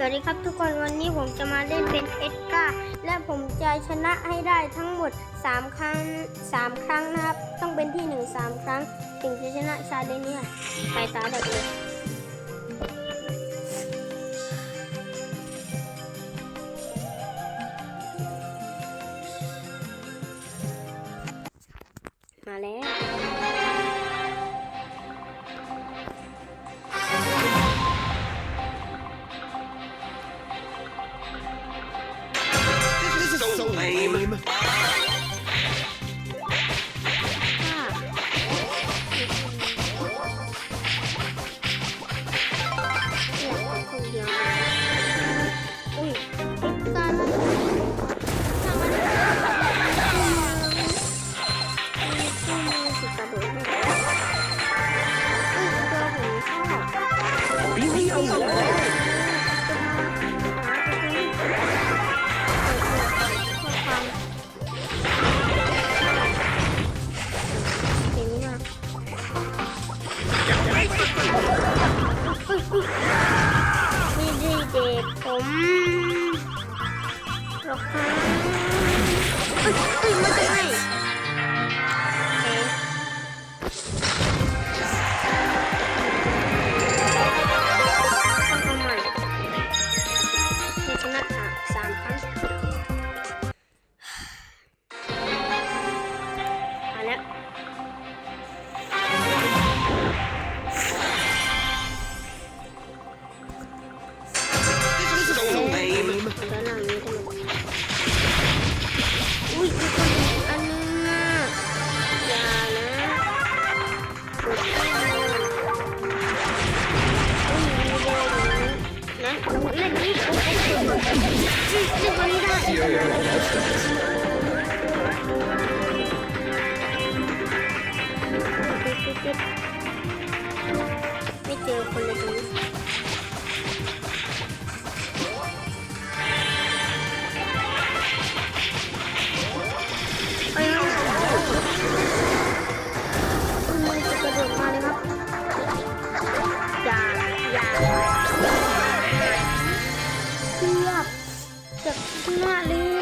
สวัสดีครับทุกคนวันนี้ผมจะมาเล่นเป็นเอ็ดการ์และผมจะชนะให้ได้ทั้งหมด 3 ครั้ง 3 ครั้งนะครับ ต้องเป็นที่ 1 3 ครั้ง ถึงจะชนะชาเลนจ์นี้ค่ะไปตาแบบเลย เล่นตัวนี้ไจะชนะเลย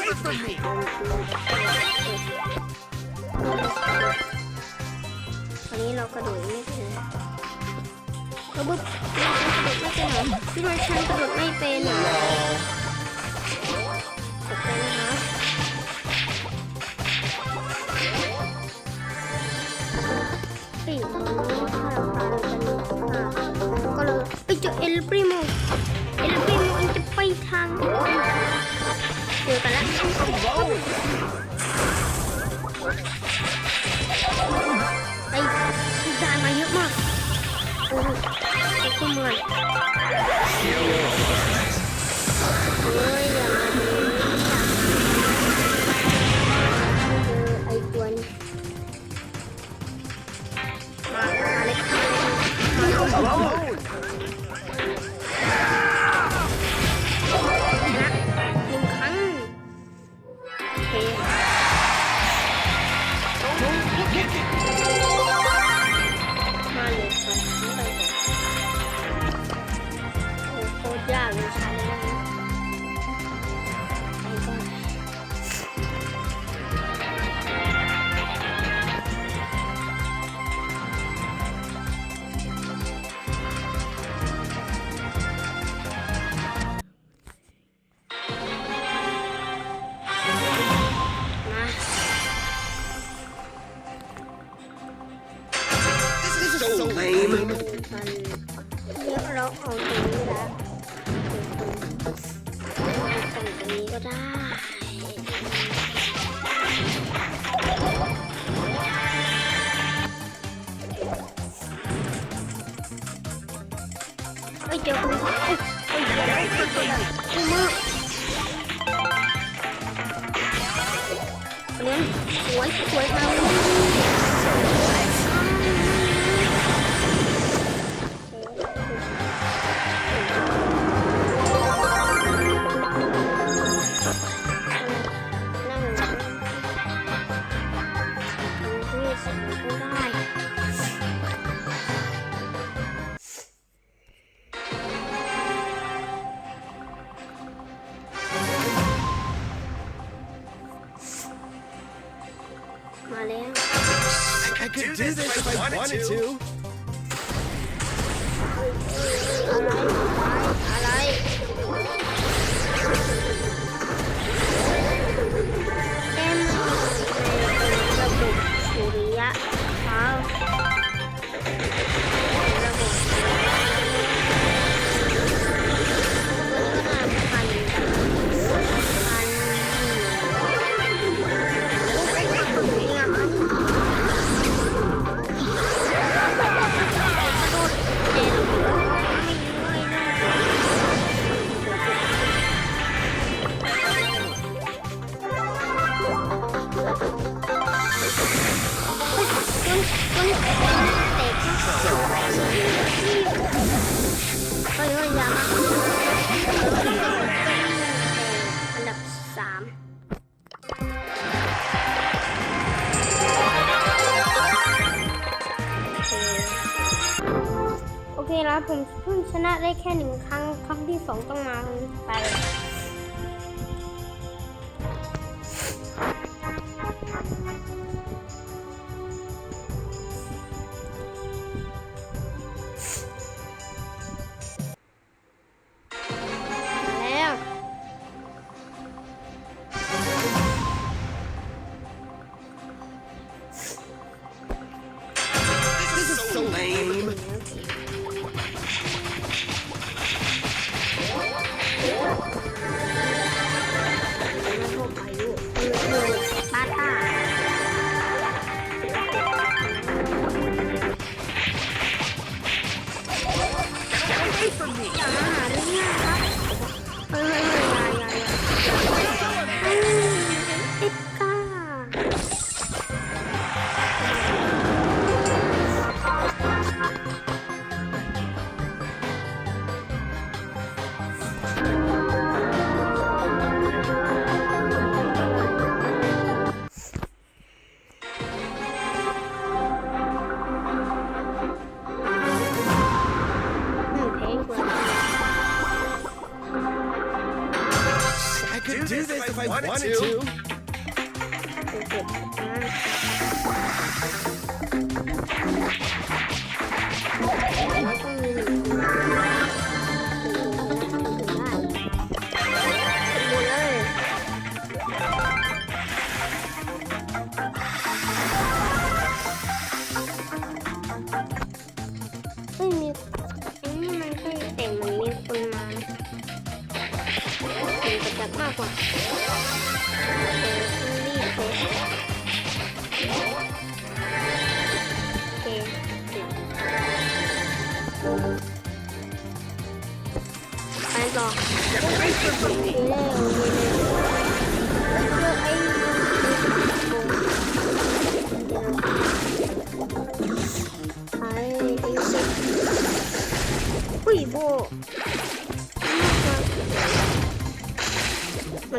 away from me. ตอนนี้เรากระโดดไม่เป็นกระบึ๊บเรากระโดดไม่เป็นหรอพี่ว่าฉันกระโดดไม่เป็นหรอขอบใจนะคะเฮ้ยตอนนี้ถ้าเราตามกันอะก็เลยเอ้ยเจอเอลปริโมเอลปริโมมันจะไปทาง อกันแล้วไอ้ได้มาเยอะมากโอ้โหไอ้ข้อมือเฮ้ยอย่ามาเจอไอ้ตัวนมามาเลย Alone. นะ กูมือเนี่ยสวยสวยมาก could do this if I wanted to.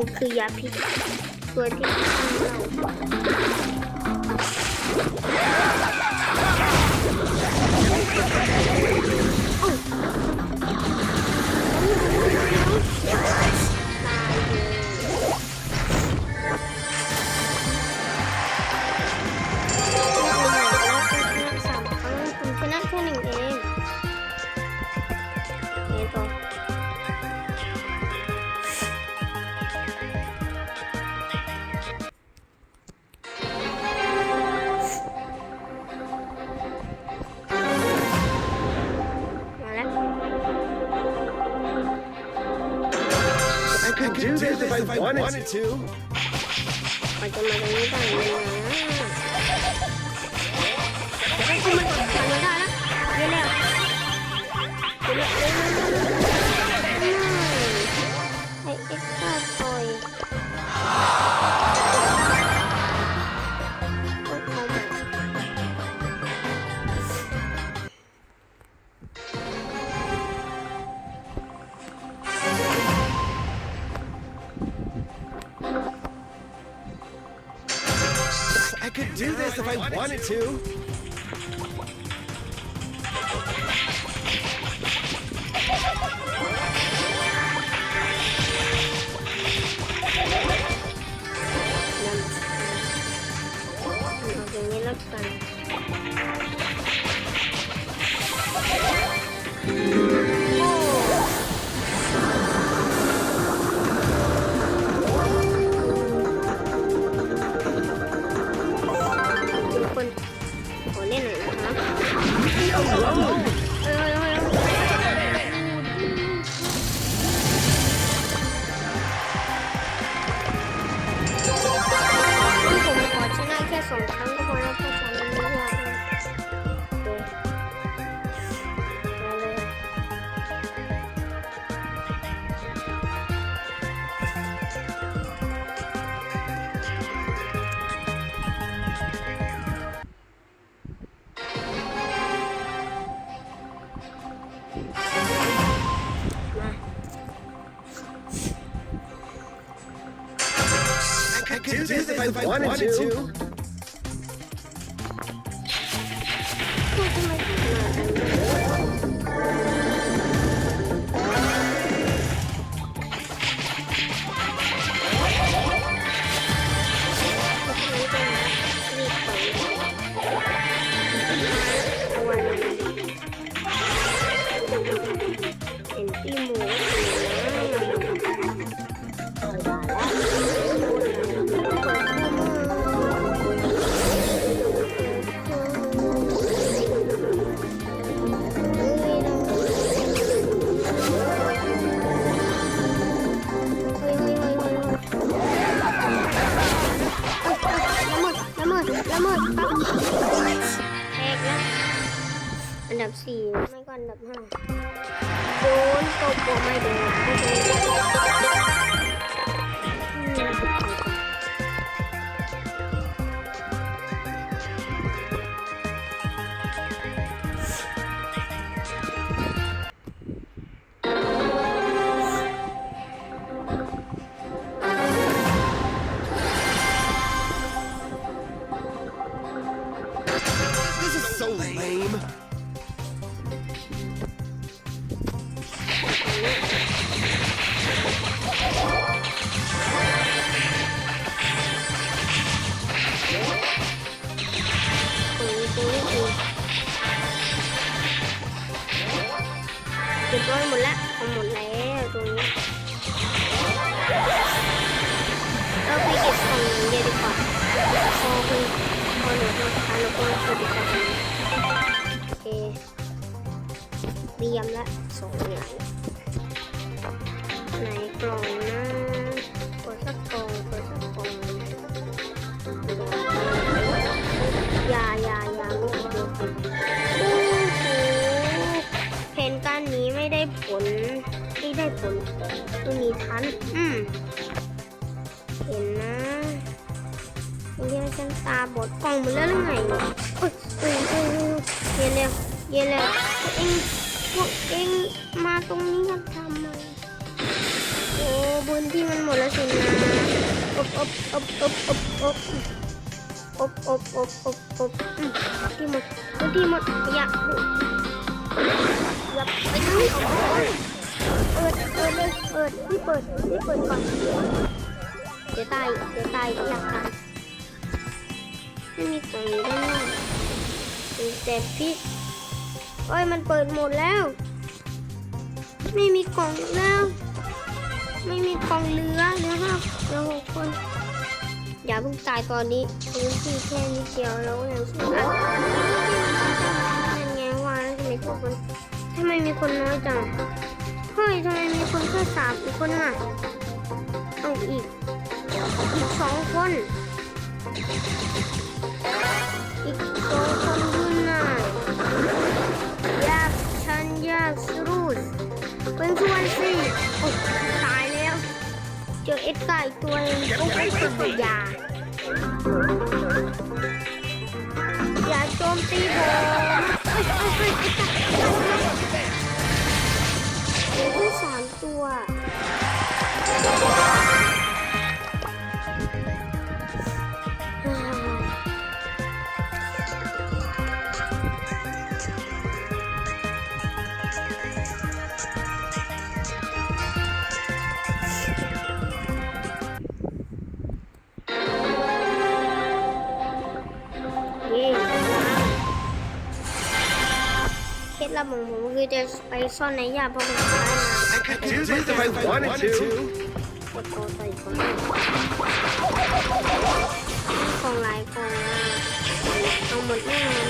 ันคือยาพิษตัวที่ฆ่าเรา this if I wanted to. do this if I wanted to. I could do this if I wanted to. อบอบอบอบอบอบอบอบอบอบที่มันที่มันอยากดูอยากไปดูเปิดเปิดเลยเปิดที่เปิดที่เปิดก่อนเดี๋ยวตายเดี๋ยวตายอยากตายไม่มีของอยู่ด้านนอกแต่พิษโอ้ยมันเปิดหมดแล้ว ไม่มีกล่องแล้ว ไม่มีกล่องเรือเหลือห้าเหลือหกคน อย่าเพิ่งตายตอนนี้พื้นที่แค่นิดเดียวแล้วยังสู้ได้นั่ไงวะทำไมพวกมันทำไมมีคนน้อยจังเฮ้ยทำไมมีคนแค่สามอีกคนน่ะเอาอีก อีกสองคน อีกสองคนดูหน่อยยากฉันยากสู้ปเป็นทุกวนสิโอ้ เจอเอ็ดกาอีกตัวหนึงโอ้ยเป็นยา อย่าโจมตีผมเอ้ยเอ้ยเอ้ยเไปซ่อนในหญ้าเพราะมันใช้มา I could do this if I wanted to. กดคอใส่ก่อนของหลายของอะเองหมดแน่นอ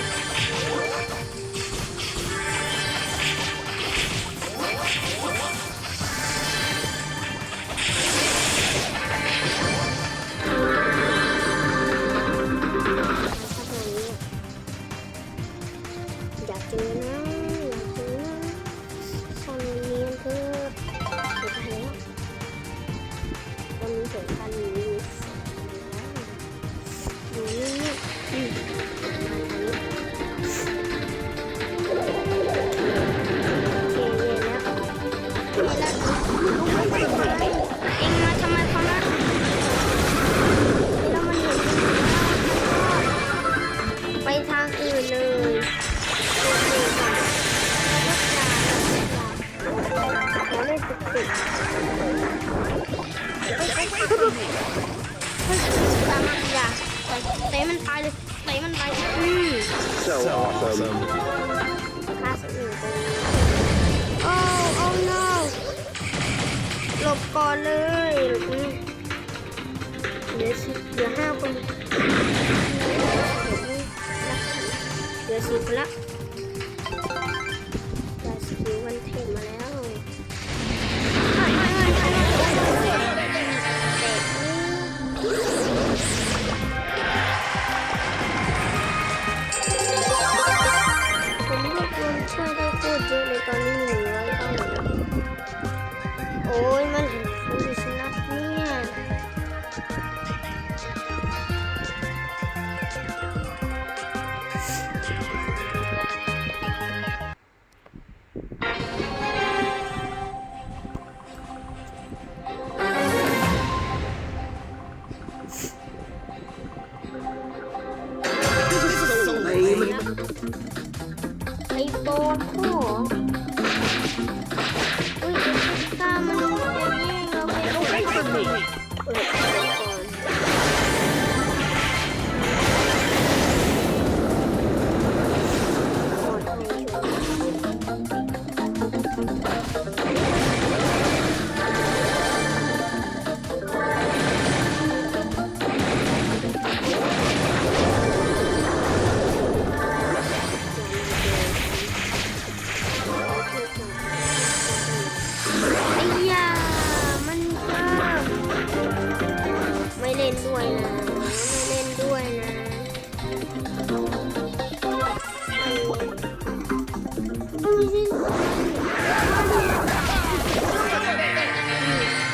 ได้วยนะไม่เล่นด้วยนะเอ้ย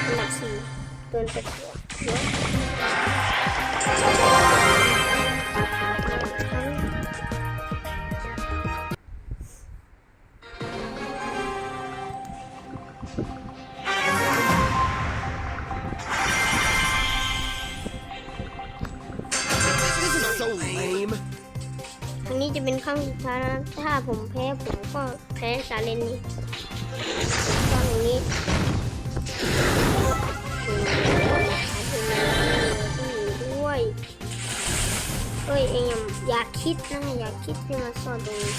อันดับสี่เกินไปเอันนี้จะเป็นครั้งสุดท้ายนะ ถ้าผมแพ้ผมก็แพ้ซาเลนนี้ตอนอย่างนี้ด้วยเอ้ยเองอย่าอย่าคิดนะอย่าคิดที่มาซ่อนตรงนี้